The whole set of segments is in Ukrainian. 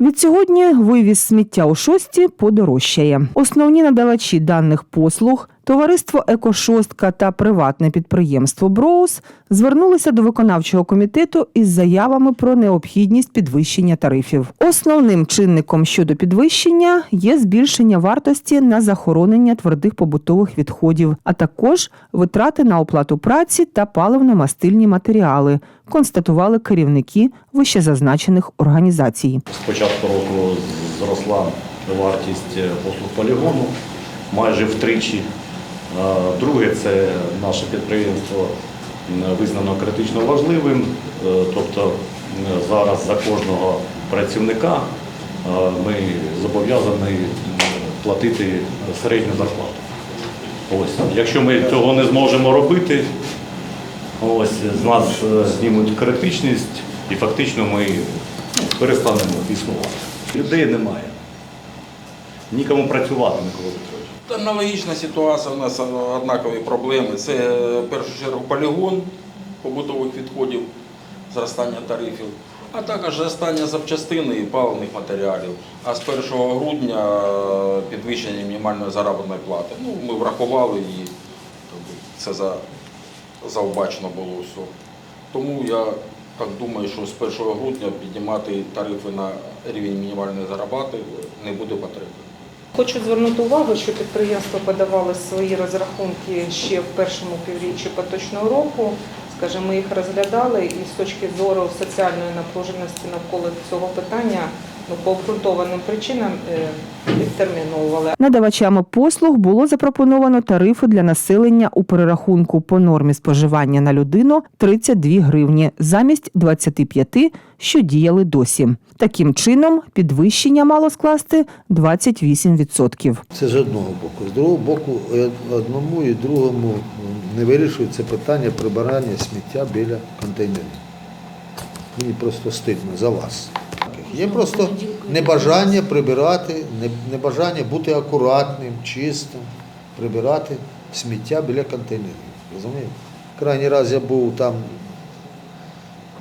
Відсьогодні вивіз сміття у шості подорожчає. Основні надавачі даних послуг, товариство Екошостка та приватне підприємство Броус звернулися до виконавчого комітету із заявами про необхідність підвищення тарифів. Основним чинником щодо підвищення є збільшення вартості на захоронення твердих побутових відходів, а також витрати на оплату праці та паливно-мастильні матеріали, констатували керівники вищезазначених організацій. З початку року зросла вартість послуг полігону майже втричі. Друге, це наше підприємство визнано критично важливим, Е, тобто зараз за кожного працівника ми зобов'язані платити середню зарплату. Ось, якщо ми цього не зможемо робити, ось з нас е, знімуть критичність і фактично ми перестанемо існувати. Людей немає. Нікому працювати, Микола Петрович. Аналогічна ситуація, у нас однакові проблеми. Це в першу чергу полігон побутових відходів, зростання тарифів, а також зростання запчастини і паливних матеріалів. А з 1 грудня е, підвищення мінімальної заробітної плати. Ну, ми врахували її, тобто це за, заобачено було все. Тому я так думаю, що з 1 грудня піднімати тарифи на рівень мінімальної заробітної не буде потреби. Хочу звернути увагу, що підприємство подавало свої розрахунки ще в першому півріччі поточного року. Скажімо, ми їх розглядали і з точки зору соціальної напруженості навколо цього питання по обґрунтованим причинам е, відтерміновували. Надавачами послуг було запропоновано тарифи для населення у перерахунку по нормі споживання на людину 32 гривні замість 25, що діяли досі. Таким чином, підвищення мало скласти 28%. Це з одного боку. З другого боку, одному і другому не вирішується питання прибирання сміття біля контейнерів. Мені просто стидно за вас. Є просто небажання прибирати, небажання бути акуратним, чистим, прибирати сміття біля контейнерів. Розумієте? Крайній раз я був там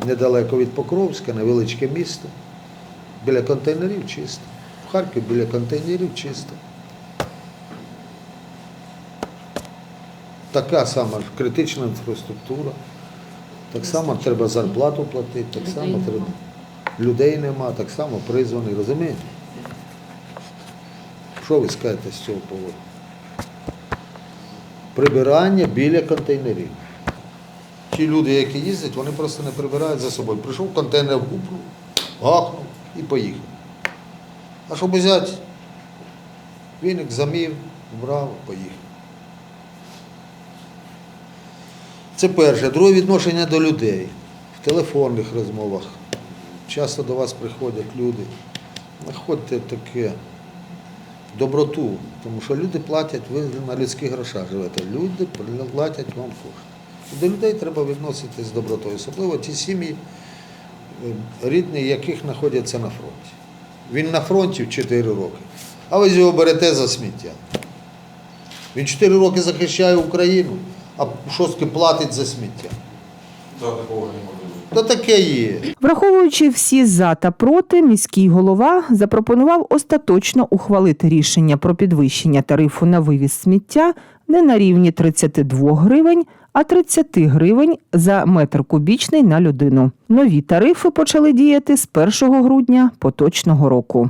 недалеко від Покровська, невеличке місто. Біля контейнерів чисто. В Харкові біля контейнерів чисто. Така сама критична інфраструктура. Так само треба зарплату платити, так само треба. Людей нема, так само призваний, розумієте? Що ви скажете з цього поводу? Прибирання біля контейнерів. Ті люди, які їздять, вони просто не прибирають за собою. Прийшов контейнер в гупнув, гахнув і поїхав. А щоб взяти, віник замів, брав, поїхав. Це перше. Друге відношення до людей. В телефонних розмовах. Часто до вас приходять люди. Знаходьте таке доброту, тому що люди платять, ви на людських грошах живете. Люди платять вам кошти. До людей треба відноситись з добротою, особливо ті сім'ї, е, рідні, яких знаходяться на фронті. Він на фронті в 4 роки, а ви його берете за сміття. Він 4 роки захищає Україну, а шостки платить за сміття. За такого не може. То таке є. Враховуючи всі за та проти, міський голова запропонував остаточно ухвалити рішення про підвищення тарифу на вивіз сміття не на рівні 32 гривень, а 30 гривень за метр кубічний на людину. Нові тарифи почали діяти з 1 грудня поточного року.